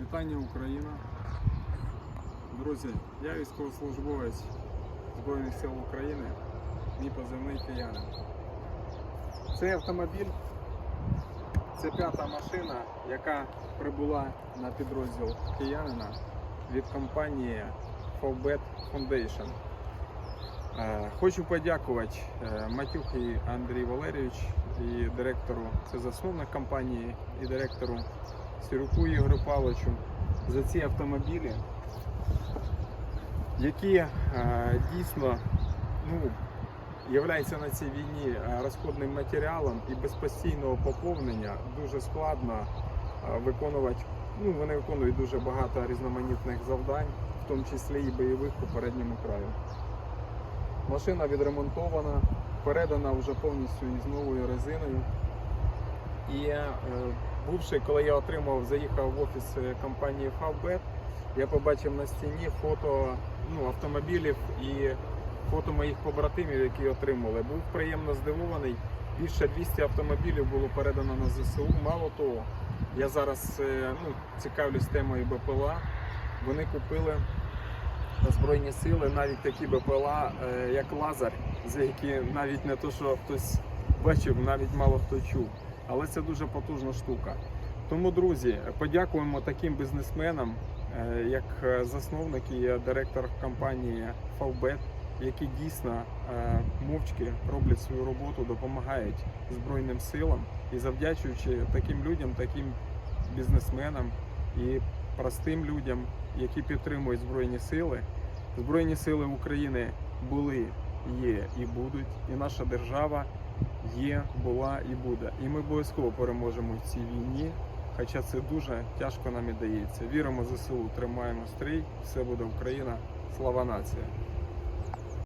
Вітання Україна. Друзі, я військовослужбовець Збройних сил України, мій позивний киянин. Цей автомобіль це п'ята машина, яка прибула на підрозділ киянина від компанії Fowbet Foundation. Е, Хочу подякувати е, Матюхі Андрій Валерійович і директору, це засновник компанії і директору Сируку Ігорю Павловичу за ці автомобілі, які е, дійсно ну, являються на цій війні е, розходним матеріалом і без постійного поповнення дуже складно е, виконувати. Ну, вони виконують дуже багато різноманітних завдань, в тому числі і бойових по передньому краю. Машина відремонтована, передана вже повністю із новою резиною. І е, бувши, коли я отримав, заїхав в офіс е, компанії Favbet, я побачив на стіні фото ну, автомобілів і фото моїх побратимів, які отримали. Був приємно здивований. Більше 200 автомобілів було передано на ЗСУ. Мало того, я зараз е, ну, цікавлюсь темою БПЛА. Вони купили Збройні сили, навіть такі БПЛА, як Лазар, за які навіть не то, що хтось бачив, навіть мало хто чув. Але це дуже потужна штука. Тому, друзі, подякуємо таким бізнесменам, е, як е, засновник і директор компанії Favbet, які дійсно е, мовчки роблять свою роботу, допомагають Збройним силам і завдячуючи таким людям, таким бізнесменам і простим людям, які підтримують Збройні сили. Збройні сили України були, є і будуть, і наша держава є, була і буде. І ми обов'язково переможемо в цій війні, хоча це дуже тяжко нам і дається. Віримо ЗСУ, тримаємо стрій, все буде Україна, слава нація!